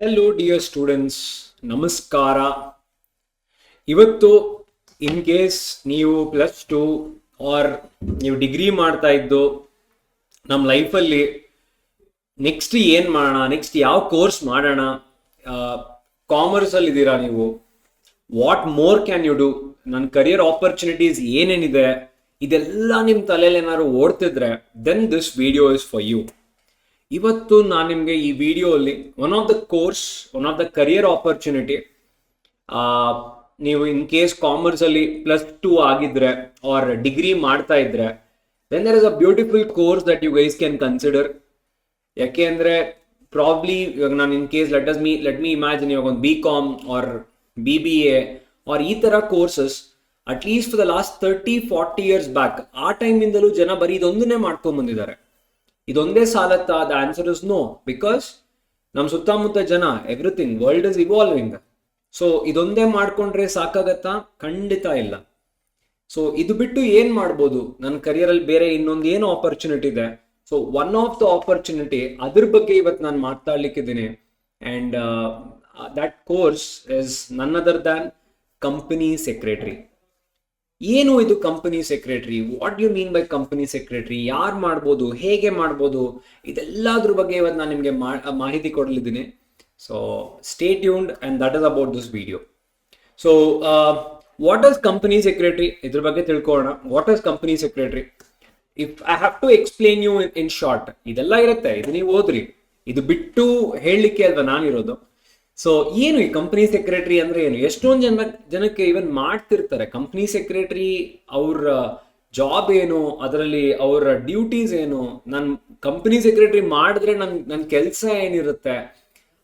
Hello dear students ನಮಸ್ಕಾರ ಇವತ್ತು in case ನೀವು ಪ್ಲಸ್ ಟು ಆರ್ ನೀವು ಡಿಗ್ರಿ ಮಾಡ್ತಾ ಇದ್ದು ನಮ್ಮ ಲೈಫಲ್ಲಿ ನೆಕ್ಸ್ಟ್ ಏನು ಮಾಡೋಣ ನೆಕ್ಸ್ಟ್ ಯಾವ ಕೋರ್ಸ್ ಮಾಡೋಣ ಕಾಮರ್ಸಲ್ಲಿ ಇದ್ದೀರಾ ನೀವು what more can you do ನನ್ನ ಕರಿಯರ್ ಆಪರ್ಚುನಿಟೀಸ್ ಏನೇನಿದೆ ಇದೆಲ್ಲ ನಿಮ್ಮ ತಲೆಯಲ್ಲಿ ಏನಾದ್ರು ಓಡ್ತಿದ್ರೆ then this video is for you ಇವತ್ತು ನಾನು ನಿಮಗೆ ಈ ವಿಡಿಯೋಲ್ಲಿ one of the course one of the career opportunity ನೀವು ಇನ್ ಕೇಸ್ ಕಾಮರ್ಸಲ್ಲಿ ಪ್ಲಸ್ ಟೂ ಆಗಿದ್ರೆ ಆರ್ ಡಿಗ್ರಿ ಮಾಡ್ತಾ ಇದ್ರೆ then there is a beautiful course that you guys can consider ಯಾಕೆ ಅಂದರೆ ಪ್ರಾಬ್ಲಿ ಇವಾಗ ನಾನು in case let us me let me imagine ಇವಾಗ ಒಂದು B com or B B A or ಈ ಥರ courses at least for the last thirty forty years back ಆ ಟೈಮಿಂದಲೂ ಜನ ಬರೀ ಇದೊಂದನ್ನೇ ಮಾಡ್ಕೊಂಡ್ ಬಂದಿದ್ದಾರೆ. ಇದೊಂದೇ ಸಾಲತ್ತಾ the answer is no because ನಮ್ಮ ಸುತ್ತಮುತ್ತ ಜನ everything world is evolving so ಇದೊಂದೇ ಮಾಡ್ಕೊಂಡ್ರೆ ಸಾಕಾಗತ್ತಾ? ಖಂಡಿತ ಇಲ್ಲ. ಸೊ ಇದು ಬಿಟ್ಟು ಏನ್ ಮಾಡ್ಬೋದು? ನನ್ನ ಕರಿಯರಲ್ಲಿ ಬೇರೆ ಇನ್ನೊಂದು ಏನು ಆಪರ್ಚುನಿಟಿ ಇದೆ? So one of the opportunity ಅದ್ರ ಬಗ್ಗೆ ಇವತ್ತು ನಾನು ಮಾತಾಡ್ಲಿಕ್ಕಿದ್ದೀನಿ. And that course is none other than company secretary ಏನು ಇದು company secretary what you mean by company secretary ಯಾರು ಮಾಡ್ಬೋದು? ಹೇಗೆ ಮಾಡ್ಬೋದು? ಇದೆಲ್ಲದ್ರ ಬಗ್ಗೆ ಇವತ್ತು ನಾನು ನಿಮಗೆ ಮಾಹಿತಿ ಕೊಡಲಿದ್ದೀನಿ. So stay tuned and that is about this video so what is company secretary ಇದ್ರ ಬಗ್ಗೆ ತಿಳ್ಕೊಳ್ಳೋಣ. What is company secretary if I have to explain you in short ಇದೆಲ್ಲ ಇರುತ್ತೆ. ಇದು ನೀವು ಓದ್ರಿ. ಇದು ಬಿಟ್ಟು ಹೇಳಲಿಕ್ಕೆ ಅಲ್ವಾ ನಾನಿರೋದು? ಸೊ ಏನು ಈ ಕಂಪನಿ ಸೆಕ್ರೆಟರಿ ಅಂದ್ರೆ ಏನು? ಎಷ್ಟೊಂದು ಜನ ಜನಕ್ಕೆ ಇವನ್ ಮಾಡ್ತಿರ್ತಾರೆ. ಕಂಪನಿ ಸೆಕ್ರೆಟರಿ ಅವ್ರ ಜಾಬ್ ಏನು, ಅದರಲ್ಲಿ ಅವರ ಡ್ಯೂಟೀಸ್ ಏನು? ನನ್ನ ಕಂಪನಿ ಸೆಕ್ರೆಟರಿ ಮಾಡಿದ್ರೆ ನನ್ ನನ್ನ ಕೆಲಸ ಏನಿರುತ್ತೆ?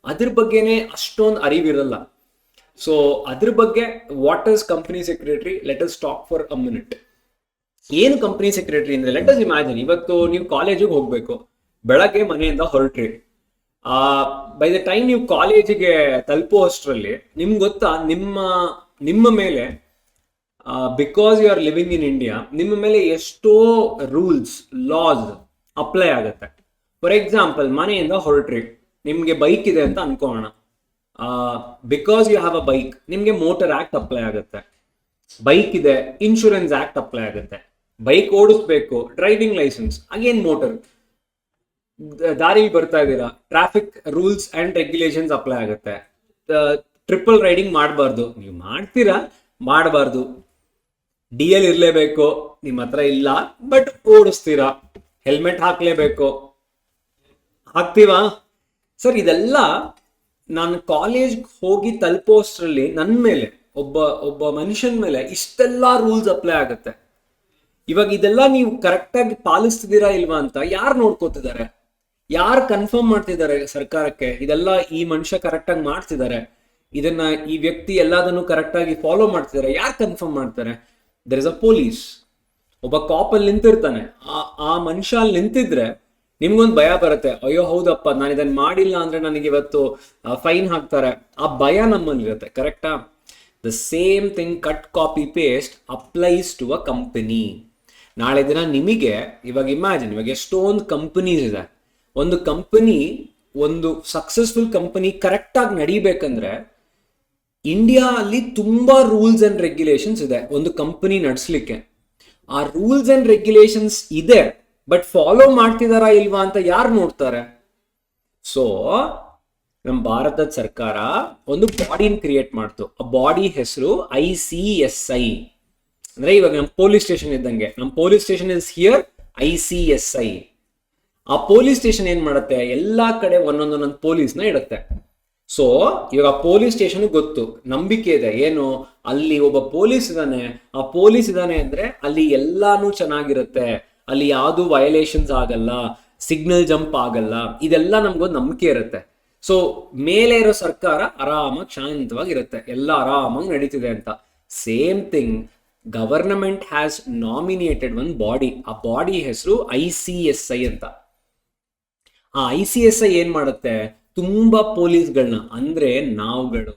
ಅದ್ರ ಬಗ್ಗೆನೇ ಅಷ್ಟೊಂದು ಅರಿವಿರಲ್ಲ. ಸೊ ಅದ್ರ ಬಗ್ಗೆ what is company secretary let us talk for a minute ಏನು ಕಂಪನಿ ಸೆಕ್ರೆಟರಿ ಅಂದ್ರೆ? ಲೆಟ್ ಅಸ್ ಇಮ್ಯಾಜಿನ್ ಇವತ್ತು ನೀವು ಕಾಲೇಜಿಗೆ ಹೋಗ್ಬೇಕು. ಬೆಳಗ್ಗೆ ಮನೆಯಿಂದ ಹೊರಟ್ರಿ. ಆ ಬೈ ದ ಟೈಮ್ ನೀವು ಕಾಲೇಜಿಗೆ ತಲುಪೋ ಅಷ್ಟರಲ್ಲಿ ನಿಮ್ಗೆ ಗೊತ್ತಾ, ನಿಮ್ಮ ನಿಮ್ಮ ಮೇಲೆ because you are living in India ನಿಮ್ಮ ಮೇಲೆ ಎಷ್ಟೋ ರೂಲ್ಸ್ ಲಾಸ್ ಅಪ್ಲೈ ಆಗುತ್ತೆ. ಫಾರ್ ಎಕ್ಸಾಂಪಲ್ ಮನೆಯಿಂದ ಹೊರಟ್ರಿ, ನಿಮಗೆ ಬೈಕ್ ಇದೆ ಅಂತ ಅನ್ಕೋಣ. Because you have a bike ನಿಮಗೆ ಮೋಟರ್ ಆಕ್ಟ್ ಅಪ್ಲೈ ಆಗುತ್ತೆ. ಬೈಕ್ ಇದೆ ಇನ್ಶೂರೆನ್ಸ್ ಆಕ್ಟ್ ಅಪ್ಲೈ ಆಗುತ್ತೆ. ಬೈಕ್ ಓಡಿಸ್ಬೇಕು ಡ್ರೈವಿಂಗ್ ಲೈಸೆನ್ಸ್ ಅಗೇನ್ ಮೋಟರ್ ದಾರಿಗೆ ಬರ್ತಾ ಇದ್ದೀರಾ? Traffic rules and regulations apply ಆಗುತ್ತೆ. ಟ್ರಿಪಲ್ ರೈಡಿಂಗ್ ಮಾಡಬಾರ್ದು. ನೀವು ಮಾಡ್ತೀರಾ? ಮಾಡಬಾರ್ದು. ಡಿ ಎಲ್ ಇರಲೇಬೇಕು. ನಿಮ್ಮ ಹತ್ರ ಇಲ್ಲ. ಬಟ್ ಓಡಿಸ್ತೀರಾ? ಹೆಲ್ಮೆಟ್ ಹಾಕ್ಲೇಬೇಕು. ಹಾಕ್ತೀವಾ? ಸರ್, ಇದೆಲ್ಲ ನಾನು ಕಾಲೇಜ್ ಹೋಗಿ ತಲುಪೋಷ್ಟ್ರಲ್ಲಿ ನನ್ನ ಮೇಲೆ, ಒಬ್ಬ ಒಬ್ಬ ಮನುಷ್ಯನ ಮೇಲೆ ಇಷ್ಟೆಲ್ಲ ರೂಲ್ಸ್ ಅಪ್ಲೈ ಆಗುತ್ತೆ. ಇವಾಗ ಇದೆಲ್ಲ ನೀವು ಕರೆಕ್ಟಾಗಿ ಪಾಲಿಸ್ತಿದ್ದೀರಾ ಇಲ್ವಾ ಅಂತ ಯಾರು ನೋಡ್ಕೋತಿದ್ದಾರೆ? ಯಾರು ಕನ್ಫರ್ಮ್ ಮಾಡ್ತಿದ್ದಾರೆ ಸರ್ಕಾರಕ್ಕೆ? ಇದೆಲ್ಲ ಈ ಮನುಷ್ಯ ಕರೆಕ್ಟಾಗಿ ಮಾಡ್ತಿದ್ದಾರೆ. ಇದನ್ನ ಈ ವ್ಯಕ್ತಿ ಎಲ್ಲದನ್ನು ಕರೆಕ್ಟಾಗಿ ಫಾಲೋ ಮಾಡ್ತಿದ್ದಾರೆ. ಯಾರು ಕನ್ಫರ್ಮ್ ಮಾಡ್ತಾರೆ? ದರ್ ಇಸ್ ಅ ಪೊಲೀಸ್ ಒಬ್ಬ ಕಾಪ್ ಅಲ್ಲಿ ನಿಂತಿರ್ತಾನೆ. ಆ ಆ ಮನುಷ್ಯ ಅಲ್ಲಿ ನಿಂತಿದ್ರೆ ನಿಮ್ಗೊಂದು ಭಯ ಬರುತ್ತೆ. ಅಯ್ಯೋ, ಹೌದಪ್ಪ, ನಾನು ಇದನ್ನ ಮಾಡಿಲ್ಲ ಅಂದ್ರೆ ನನಗೆ ಇವತ್ತು ಫೈನ್ ಹಾಕ್ತಾರೆ. ಆ ಭಯ ನಮ್ಮಲ್ಲಿರುತ್ತೆ. ಕರೆಕ್ಟಾ the same thing cut copy paste applies to a company ನಾಳೆ ದಿನ ನಿಮಗೆ, ಇವಾಗ ಇಮ್ಯಾಜಿನ್ ಇವಾಗ ಎಷ್ಟೊಂದು ಕಂಪನೀಸ್ ಇದೆ. ಒಂದು ಕಂಪನಿ ಒಂದು ಸಕ್ಸಸ್ಫುಲ್ ಕಂಪನಿ ಕರೆಕ್ಟಾಗಿ ನಡಿಬೇಕಂದ್ರೆ ಇಂಡಿಯಾ ಅಲ್ಲಿ ತುಂಬಾ ರೂಲ್ಸ್ ಅಂಡ್ ರೆಗ್ಯುಲೇಷನ್ಸ್ ಇದೆ ಒಂದು ಕಂಪನಿ ನಡೆಸಲಿಕ್ಕೆ. ಆ ರೂಲ್ಸ್ ಅಂಡ್ ರೆಗ್ಯುಲೇಷನ್ಸ್ ಇದೆ ಬಟ್ ಫಾಲೋ ಮಾಡ್ತಿದಾರಾ ಇಲ್ವಾ ಅಂತ ಯಾರು ನೋಡ್ತಾರೆ? ಸೊ ನಮ್ಮ ಭಾರತದ ಸರ್ಕಾರ ಒಂದು ಬಾಡಿನ ಕ್ರಿಯೇಟ್ ಮಾಡ್ತು. ಆ ಬಾಡಿ ಹೆಸರು ಐ ಸಿ ಎಸ್ ಐ ಅಂದ್ರೆ ಇವಾಗ ನಮ್ಮ ಪೊಲೀಸ್ ಸ್ಟೇಷನ್ ಇದ್ದಂಗೆ. ನಮ್ಮ police station is here I C S I ಆ ಪೊಲೀಸ್ ಸ್ಟೇಷನ್ ಏನ್ ಮಾಡುತ್ತೆ? ಎಲ್ಲಾ ಕಡೆ ಒಂದೊಂದೊಂದೊಂದು ಪೊಲೀಸ್ನ ಇಡುತ್ತೆ. ಸೊ ಇವಾಗ ಪೊಲೀಸ್ ಸ್ಟೇಷನ್ ಗೊತ್ತು. ನಂಬಿಕೆ ಇದೆ. ಏನು? ಅಲ್ಲಿ ಒಬ್ಬ ಪೊಲೀಸ್ ಇದ್ದಾನೆ ಆ ಪೊಲೀಸ್ ಇದ್ದಾನೆ ಅಂದ್ರೆ ಅಲ್ಲಿ ಎಲ್ಲಾನು ಚೆನ್ನಾಗಿರುತ್ತೆ. ಅಲ್ಲಿ ಯಾವುದು ವಯಲೇಷನ್ಸ್ ಆಗಲ್ಲ. ಸಿಗ್ನಲ್ ಜಂಪ್ ಆಗಲ್ಲ. ಇದೆಲ್ಲ ನಮ್ಗೊಂದು ನಂಬಿಕೆ ಇರುತ್ತೆ. ಸೊ ಮೇಲೆ ಇರೋ ಸರ್ಕಾರ ಆರಾಮಾಗಿ ಶಾಂತವಾಗಿರುತ್ತೆ. ಎಲ್ಲ ಆರಾಮಾಗಿ ನಡೀತಿದೆ ಅಂತ. Same thing government has nominated one body ಆ ಬಾಡಿ ಹೆಸರು ಐ ಸಿ ಎಸ್ ಐ ಅಂತ. ಆ ಐ ಸಿ ಎಸ್ ಐ ಏನ್ ಮಾಡುತ್ತೆ? ತುಂಬಾ ಪೊಲೀಸ್ಗಳನ್ನ ಅಂದ್ರೆ ನಾವುಗಳು.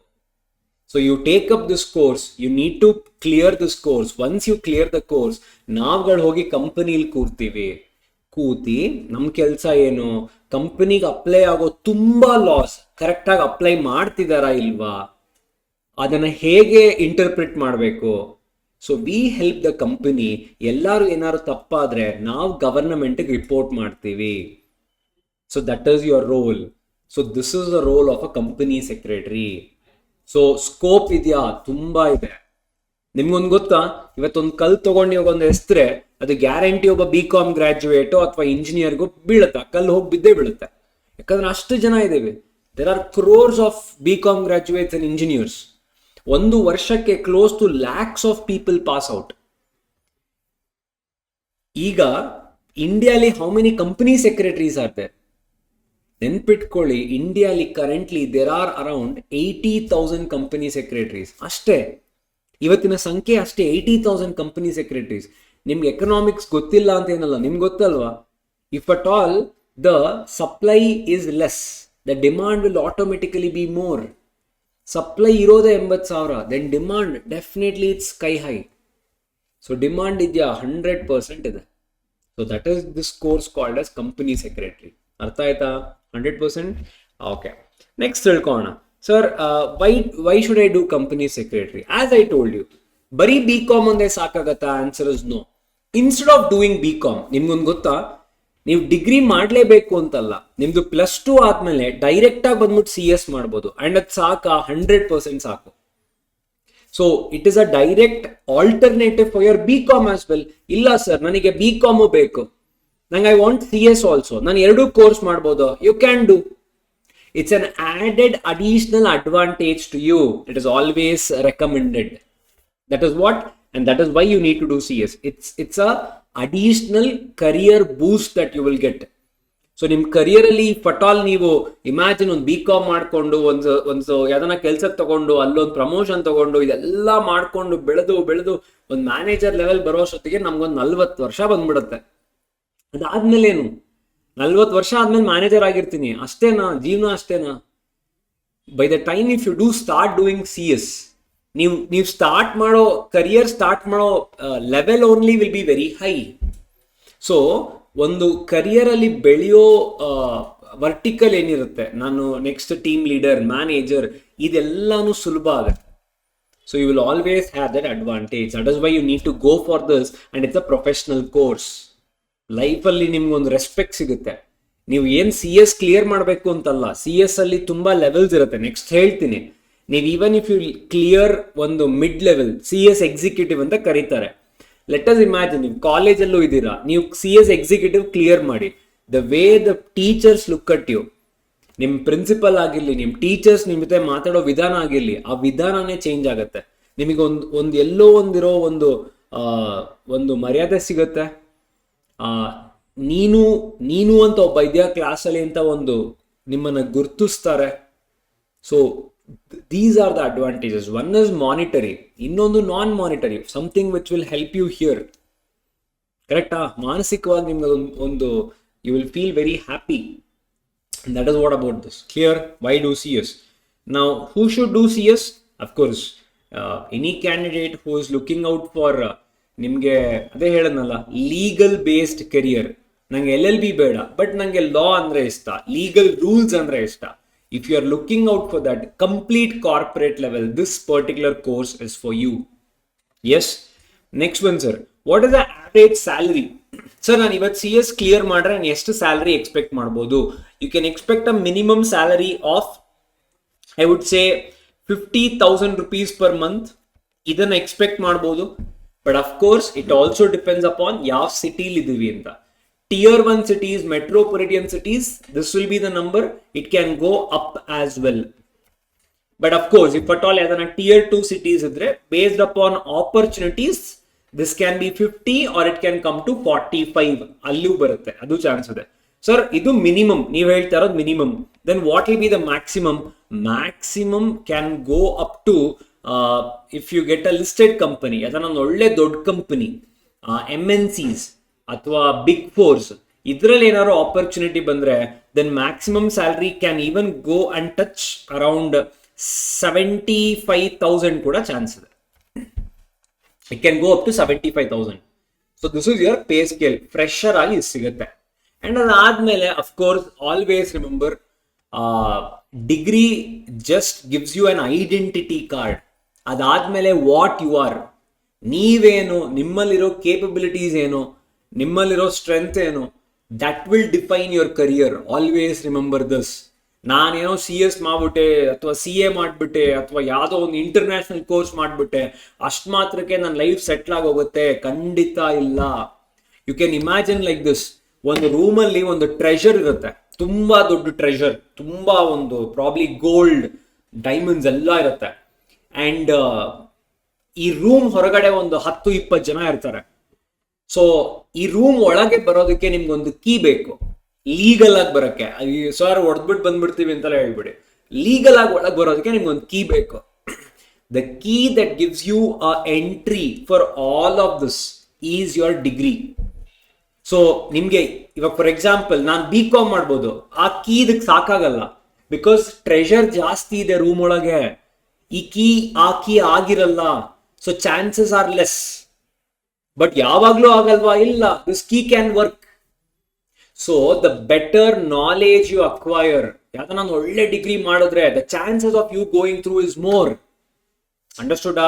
So you take up this course you need to clear this course once you clear the course ನಾವುಗಳು ಹೋಗಿ ಕಂಪನಿಲಿ ಕೂರ್ತೀವಿ. ಕೂತಿ ನಮ್ಮ ಕೆಲಸ ಏನು? ಕಂಪನಿಗೆ ಅಪ್ಲೈ ಆಗೋ ತುಂಬಾ ಲಾಸ್ ಕರೆಕ್ಟಾಗಿ ಅಪ್ಲೈ ಮಾಡ್ತಿದಾರಾ ಇಲ್ವಾ? ಅದನ್ನ ಹೇಗೆ ಇಂಟರ್ಪ್ರಿಟ್ ಮಾಡಬೇಕು? So we help the company ಎಲ್ಲರೂ ಏನಾದ್ರು ತಪ್ಪಾದ್ರೆ ನಾವು ಗವರ್ನಮೆಂಟ್ಗೆ ರಿಪೋರ್ಟ್ ಮಾಡ್ತೀವಿ. So that is your role so this is the role of a company secretary so scope ಇದೆಯಾ? ತುಂಬಾ ಇದೆ. ನಿಮ್ಗೊಂದು ಗೊತ್ತಾ? ಇವತ್ತೊಂದು ಕಲ್ ತಗೊಂಡು ಇವಾಗ ಒಂದು ಹೆಸ್ರೆ ಅದು ಗ್ಯಾರಂಟಿ ಒಬ್ಬ ಬಿ ಕಾಮ್ ಗ್ರಾಜ್ಯುಯೇಟು ಅಥವಾ ಇಂಜಿನಿಯರ್ಗೂ ಬೀಳುತ್ತೆ? ಕಲ್ಲು ಹೋಗಿ ಬಿದ್ದೇ ಬೀಳುತ್ತೆ. ಯಾಕಂದ್ರೆ ಅಷ್ಟು ಜನ ಇದ್ದೇವೆ. There are crores of B com graduates and engineers ಒಂದು ವರ್ಷಕ್ಕೆ close to lakhs of people pass out ಈಗ ಇಂಡಿಯಾಲಿ how many company secretaries are there ನೆನ್ಪಿಟ್ಕೊಳ್ಳಿ ಇಂಡಿಯಾಲಿ currently there are around eighty thousand company secretaries ಅಷ್ಟೇ. ಇವತ್ತಿನ ಸಂಖ್ಯೆ ಅಷ್ಟೇ ಏಯ್ಟಿ ತೌಸಂಡ್ ಕಂಪನಿ ಸೆಕ್ರೆಟರೀಸ್ ನಿಮ್ಗೆ economics ಗೊತ್ತಿಲ್ಲ ಅಂತ ಏನಲ್ಲ, ನಿಮ್ಗೆ ಗೊತ್ತಲ್ವಾ? If at all the supply is less the demand will automatically be more supply ಇರೋದೇ ಎಂಬತ್ತು ಸಾವಿರ ದೆನ್ ಡಿಮಾಂಡ್ ಡೆಫಿನೆಟ್ಲಿ ಇಟ್ಸ್ ಕೈ ಹೈ ಸೊ ಡಿಮಾಂಡ್ ಇದೆಯಾ? ಹಂಡ್ರೆಡ್ ಪರ್ಸೆಂಟ್ ಇದೆ. So that is this course called as company secretary ಅರ್ಥ ಆಯ್ತಾ? Hundred percent okay next ತಿಳ್ಕೊಳ್ಳೋಣ sir why why should I do company secretary as I told you ಬರೀ B com ಒಂದೇ ಸಾಕಾಗತ್ತಾ? Answer is no instead of doing B com ನಿಮ್ಗೊಂದು ಗೊತ್ತಾ? ನೀವು degree ಮಾಡಲೇಬೇಕು ಅಂತಲ್ಲ. ನಿಮ್ದು ಪ್ಲಸ್ ಟು ಆದ್ಮೇಲೆ ಡೈರೆಕ್ಟ್ ಆಗಿ ಬಂದ್ಬಿಟ್ಟು ಸಿ ಎಸ್ ಮಾಡ್ಬೋದು. ಅಂಡ್ ಅದ್ ಸಾಕಾ? ಹಂಡ್ರೆಡ್ ಪರ್ಸೆಂಟ್ ಸಾಕು. So it is a direct alternative for your B com as well ಇಲ್ಲ ಸರ್ ನನಗೆ ಬಿ ಕಾಮು ಬೇಕು. ನಂಗೆ I want C S also ನಾನು ಎರಡೂ ಕೋರ್ಸ್ ಮಾಡ್ಬೋದು. You can do it's an added additional advantage to you it is always recommended that is what and that is why you need to do C S it's it's a additional career boost that you will get so ನಿಮ್ career ಅಲ್ಲಿ ಪಟಾಲ್ ನೀವು imagine ಒಂದು B com ಮಾಡಿಕೊಂಡು, ಒಂದು ಒಂದು ಯಾವ್ದನ್ನ ಕೆಲ್ಸಕ್ಕೆ ತಗೊಂಡು, ಅಲ್ಲೊಂದು ಪ್ರಮೋಷನ್ ತಗೊಂಡು, ಇದೆಲ್ಲ ಮಾಡಿಕೊಂಡು ಬೆಳೆದು ಬೆಳೆದು ಒಂದು ಮ್ಯಾನೇಜರ್ ಲೆವೆಲ್ ಬರೋಷ್ಟೊತ್ತಿಗೆ ನಮ್ಗೊಂದು ನಲ್ವತ್ತು ವರ್ಷ ಬಂದ್ಬಿಡುತ್ತೆ. ಅದಾದ್ಮೇಲೆ ಏನು ನಲ್ವತ್ತು ವರ್ಷ ಆದ್ಮೇಲೆ ಮ್ಯಾನೇಜರ್ ಆಗಿರ್ತೀನಿ ಅಷ್ಟೇನಾ? ಜೀವನ ಅಷ್ಟೇನಾ? By the time if you do start doing C S ನೀವು ನೀವು ಸ್ಟಾರ್ಟ್ ಮಾಡೋ ಕರಿಯರ್ ಸ್ಟಾರ್ಟ್ ಮಾಡೋ level only will be very high so ಒಂದು ಕರಿಯರ್ ಅಲ್ಲಿ ಬೆಳೆಯೋ ವರ್ಟಿಕಲ್ ಏನಿರುತ್ತೆ? ನಾನು ನೆಕ್ಸ್ಟ್ ಟೀಮ್ ಲೀಡರ್ ಮ್ಯಾನೇಜರ್ ಇದೆಲ್ಲಾನು ಸುಲಭ ಆಗುತ್ತೆ. So you will always have that advantage that is why you need to go for this and it's a professional course ಲೈಫಲ್ಲಿ ನಿಮ್ಗೊಂದು ರೆಸ್ಪೆಕ್ಟ್ ಸಿಗುತ್ತೆ. ನೀವು ಏನು ಸಿ ಎಸ್ ಕ್ಲಿಯರ್ ಮಾಡಬೇಕು ಅಂತಲ್ಲ ಸಿ ಎಸ್ ಅಲ್ಲಿ ತುಂಬಾ ಲೆವೆಲ್ಸ್ ಇರುತ್ತೆ. ನೆಕ್ಸ್ಟ್ ಹೇಳ್ತೀನಿ. ನೀವು ಈವನ್ ಇಫ್ ಯು ಕ್ಲಿಯರ್ ಒಂದು mid level C S executive ಅಂತ ಕರೀತಾರೆ. ಲೆಟ್ ಅಸ್ ಇಮ್ಯಾಜಿನ್ ನೀವು ಕಾಲೇಜಲ್ಲೂ ಇದ್ದೀರಾ, ನೀವು ಸಿ ಎಸ್ ಎಕ್ಸಿಕ್ಯೂಟಿವ್ ಕ್ಲಿಯರ್ ಮಾಡಿ. The way the teachers look at you ನಿಮ್ಮ ಪ್ರಿನ್ಸಿಪಲ್ ಆಗಿರಲಿ ನಿಮ್ಮ ಟೀಚರ್ಸ್ ನಿಮ್ಮ ಜೊತೆ ಮಾತಾಡೋ ವಿಧಾನ ಆಗಿರಲಿ, ಆ ವಿಧಾನನೇ ಚೇಂಜ್ ಆಗುತ್ತೆ. ನಿಮಗೆ ಒಂದು ಒಂದು ಎಲ್ಲೋ ಒಂದಿರೋ ಒಂದು ಒಂದು ಮರ್ಯಾದೆ ಸಿಗುತ್ತೆ. ನೀನು ನೀನು ಅಂತ ಒಬ್ಬ ಇದೆಯಾ ಕ್ಲಾಸಲ್ಲಿ ಅಂತ ಒಂದು ನಿಮ್ಮನ್ನ ಗುರ್ತಿಸ್ತಾರೆ. So these are the advantages one is monetary ಇನ್ನೊಂದು non monetary something which will help you here ಕರೆಕ್ಟಾ ಮಾನಸಿಕವಾಗಿ ನಿಮ್ಗೆ ಒಂದು ಒಂದು you will feel very happy that is what about this clear why do C S ನಾವು who should do C S of course any candidate who is looking out for ನಿಮಗೆ ಅದೇ ಹೇಳದ್ನಲ್ಲ legal based career ನಂಗೆ L L B ಬೇಡ but ನಂಗೆ law ಅಂದ್ರೆ ಇಷ್ಟ legal rules ಅಂದ್ರೆ ಇಷ್ಟ. If you are looking out for that complete corporate level this particular course is for you yes next one sir what is the average salary sir ನಾನು ಇವತ್ತು C S clear ಮಾಡ್ರೆ ನಾನು ಎಷ್ಟು salary expect ಮಾಡ್ಬೋದು? You can expect a minimum salary of I would say fifty thousand rupees per month ಇದನ್ನ expect ಮಾಡ್ಬೋದು. But of course it also depends upon ಯಾವ ಸಿಟಿಲಿ ಇದೀವಿ ಅಂತ. Tier one cities metropolitan cities this will be the number it can go up as well but of course if at all ಯಾವ್ದನ್ನ tier two cities ಇದ್ರೆ based upon opportunities this can be fifty or it can come to forty five ಅಲ್ಲೂ ಬರುತ್ತೆ. ಅದು chance ಇದೆ. Sir ಇದು minimum ನೀವು ಹೇಳ್ತಾ ಇರೋದು minimum then what will be the maximum maximum can go up to if you get a listed company ಅಥವಾ ಒಂದು ಒಳ್ಳೆ ದೊಡ್ಡ ಕಂಪನಿ ಎಂ ಎನ್ ಸಿಸ್ ಅಥವಾ ಬಿಗ್ ಫೋರ್ಸ್ ಇದರಲ್ಲಿ ಏನಾದ್ರು ಆಪರ್ಚುನಿಟಿ ಬಂದ್ರೆ then maximum salary can even go and touch around seventy five thousand ಕೂಡ chance ಇದೆ. It can go up to seventy five thousand so this is your pay scale fresher ಆಗಿ ಸಿಗುತ್ತೆ. And ಅದಾದ್ಮೇಲೆ of course always remember degree just gives you an identity card ಅದಾದ್ಮೇಲೆ what you are ನೀವೇನು, ನಿಮ್ಮಲ್ಲಿರೋ capabilities ಏನು, ನಿಮ್ಮಲ್ಲಿರೋ strength ಏನು that will define your career always remember thus ನಾನೇನೋ ಸಿ ಎಸ್ ಮಾಡ್ಬಿಟ್ಟೆ, ಅಥವಾ ಸಿ ಎ ಮಾಡ್ಬಿಟ್ಟೆ, ಅಥವಾ ಯಾವುದೋ ಒಂದು ಇಂಟರ್ನ್ಯಾಷನಲ್ ಕೋರ್ಸ್ ಮಾಡ್ಬಿಟ್ಟೆ, ಅಷ್ಟು ಮಾತ್ರಕ್ಕೆ ನನ್ನ ಲೈಫ್ ಸೆಟ್ಲ್ ಆಗೋಗುತ್ತೆ. ಖಂಡಿತ ಇಲ್ಲ. You can imagine like this ಒಂದು ರೂಮಲ್ಲಿ ಒಂದು ಟ್ರೆಷರ್ ಇರುತ್ತೆ. ತುಂಬ ದೊಡ್ಡ ಟ್ರೆಷರ್ ತುಂಬ ಒಂದು ಪ್ರಾಬ್ಲಿ ಗೋಲ್ಡ್ ಡೈಮಂಡ್ಸ್ ಎಲ್ಲ ಇರುತ್ತೆ. ಅಂಡ್ ಈ ರೂಮ್ ಹೊರಗಡೆ ಒಂದು ಹತ್ತು, ಇಪ್ಪತ್ತು ಜನ ಇರ್ತಾರೆ. ಸೊ ಈ ರೂಮ್ ಒಳಗೆ ಬರೋದಕ್ಕೆ ನಿಮ್ಗೊಂದು ಕೀ ಬೇಕು. ಲೀಗಲ್ ಆಗಿ ಬರೋಕ್ಕೆ. ಸರ್ ಹೊಡೆದ್ಬಿಟ್ಟು ಬಂದ್ಬಿಡ್ತೀವಿ ಅಂತೆಲ್ಲ ಹೇಳ್ಬಿಡಿ. ಲೀಗಲ್ ಆಗಿ ಒಳಗೆ ಬರೋದಕ್ಕೆ ನಿಮ್ಗೊಂದು ಕೀ ಬೇಕು. The key that gives you a entry for all of this is your degree so ನಿಮಗೆ ಇವಾಗ ಫಾರ್ ಎಕ್ಸಾಂಪಲ್ ನಾನು ಬಿ ಕಾಮ್ ಮಾಡ್ಬೋದು. ಆ ಕೀ ಇದಕ್ಕೆ ಸಾಕಾಗಲ್ಲ. ಬಿಕಾಸ್ ಟ್ರೆಷರ್ ಜಾಸ್ತಿ ಇದೆ ರೂಮ್ ಒಳಗೆ. ಈ ಕೀ ಆ ಕೀ ಆಗಿರಲ್ಲ. So chances are less but ಯಾವಾಗ್ಲೂ ಆಗಲ್ವಾ? ಇಲ್ಲ. This key can work so the better knowledge you acquire ಯಾಕಂದ್ರೆ ನಾನು ಒಳ್ಳೆ ಡಿಗ್ರಿ ಮಾಡಿದ್ರೆ the chances of you going through is more understood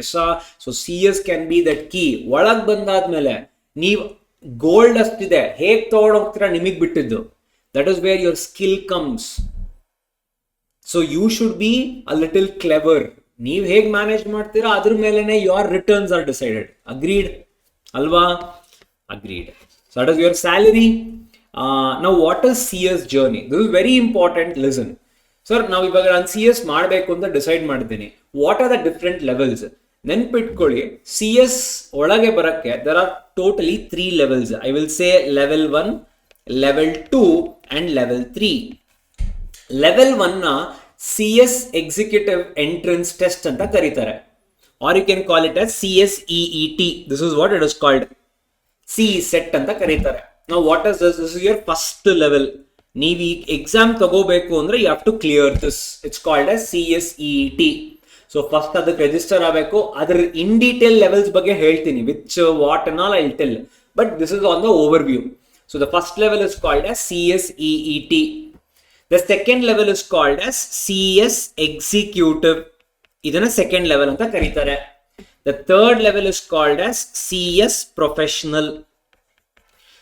yes so C S can be that key ಒಳಗ್ ಬಂದಾದ್ಮೇಲೆ, ನೀವು ಗೋಲ್ಡ್ ಅಷ್ಟಿದೆ. ಹೇಗ್ ತಗೊಂಡೋಗ್ತೀರಾ ನಿಮಗ್ ಬಿಟ್ಟಿದ್ದು. That is where your skill comes so you should be a little clever ನೀವು ಹೇಗೆ ಮ್ಯಾನೇಜ್ ಮಾಡ್ತೀರಾ ಅದ್ರ ಮೇಲೆನೆ your returns are decided agreed ಅಲ್ವಾ? Agreed so that is your salary ನಾವು what is C S journey this very important listen sir ನಾವು ಇವಾಗ ನಾನು ಸಿ ಎಸ್ ಮಾಡಬೇಕು ಅಂತ ಡಿಸೈಡ್ ಮಾಡಿದ್ದೀನಿ. What are the different levels ನೆನ್ಪಿಟ್ಕೊಳ್ಳಿ. ಸಿ ಎಸ್ ಒಳಗೆ ಬರಕ್ಕೆ there are totally three levels I will say level one level two and level three level ಒನ್ನ C S executive entrance test ಅಂತ ಕರೀತಾರೆ. Are you can call it us C S E T this is what it is called C set ಅಂತ ಕರೀತಾರೆ. ನಾವು what is this this your first level ನೀವು ಈ exam ತಗೋಬೇಕು ಅಂದ್ರೆ you have to clear this it's called S C S E T so first ಅದಕ್ಕೆ register ಆಗಬೇಕು. ಅದ್ರ ಇನ್ ಡೀಟೇಲ್ ಲೆವೆಲ್ಸ್ ಬಗ್ಗೆ ಹೇಳ್ತೀನಿ. Which what all I tell but this is on the overview so the first level is called S C S E T the second level is called S C S executive ಇದನ್ನ second level ಅಂತ ಕರೀತಾರೆ. The third level is called as C S professional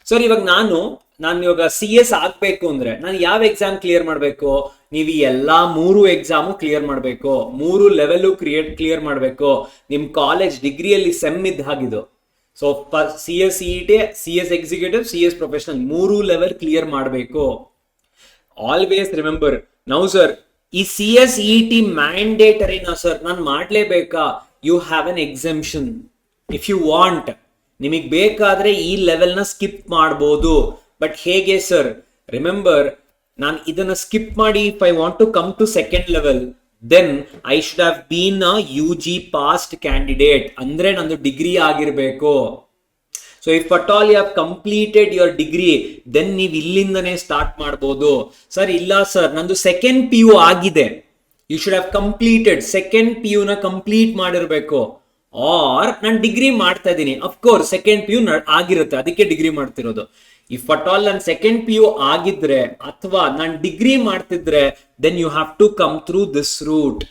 sir ಇವಾಗ ನಾನು ನಾನು ಇವಾಗ C S ಆಗ್ಬೇಕು ಅಂದ್ರೆ ನಾನು ಯಾವ ಎಕ್ಸಾಮ್ ಕ್ಲಿಯರ್ ಮಾಡಬೇಕು? ನೀವು ಈ ಎಲ್ಲಾ ಮೂರು ಎಕ್ಸಾಮು ಕ್ಲಿಯರ್ ಮಾಡಬೇಕು. ಮೂರು ಲೆವೆಲ್ ಕ್ರಿಯೇಟ್ ಕ್ಲಿಯರ್ ಮಾಡಬೇಕು. ನಿಮ್ ಕಾಲೇಜ್ ಡಿಗ್ರಿಯಲ್ಲಿ ಸೆಮ್ ಇದ್ದ ಹಾಗಿದು. So C S E T C S executive C S professional ಮೂರು ಲೆವೆಲ್ ಕ್ಲಿಯರ್ ಮಾಡಬೇಕು. ಆಲ್ವೇಸ್ ರಿಮೆಂಬರ್ ನೌ ಸರ್ ಈ ಸಿ ಎಸ್ ಇ ಟಿ ಮ್ಯಾಂಡೇಟರಿನಾ ಸರ್ ನಾನು ಮಾಡಲೇಬೇಕಾ? You have an exemption if you want ನಿಮಗೆ ಬೇಕಾದ್ರೆ ಈ ಲೆವೆಲ್ನ ಸ್ಕಿಪ್ ಮಾಡ್ಬೋದು. ಬಟ್ ಹೇಗೆ ಸರ್ ರಿಮೆಂಬರ್ ನಾನು ಇದನ್ನ ಸ್ಕಿಪ್ ಮಾಡಿ if I want to come to second level then I should have been a U G past candidate ಅಂದ್ರೆ ನಂದು ಡಿಗ್ರಿ ಆಗಿರ್ಬೇಕು. So if at all you have completed your degree then ನೀವು ಇಲ್ಲಿಂದನೇ start ಮಾಡ್ಬೋದು. Sir ಇಲ್ಲ sir ನಂದು second P U ಆಗಿದೆ. You should have completed second P ಯುನ complete ಮಾಡಿರಬೇಕು. ಆರ್ ನಾನು ಡಿಗ್ರಿ ಮಾಡ್ತಾ ಇದ್ದೀನಿ. ಅಫ್ಕೋರ್ಸ್ ಸೆಕೆಂಡ್ ಪಿ ಯು ಆಗಿರುತ್ತೆ. ಅದಕ್ಕೆ ಡಿಗ್ರಿ ಮಾಡ್ತಿರೋದು. ಇಫ್ ಅಟ್ ಆಲ್ ನನ್ನ ಸೆಕೆಂಡ್ ಪಿ ಯು ಆಗಿದ್ರೆ, ಅಥವಾ ನಾನು ಡಿಗ್ರಿ ಮಾಡ್ತಿದ್ರೆ then you have to come through this route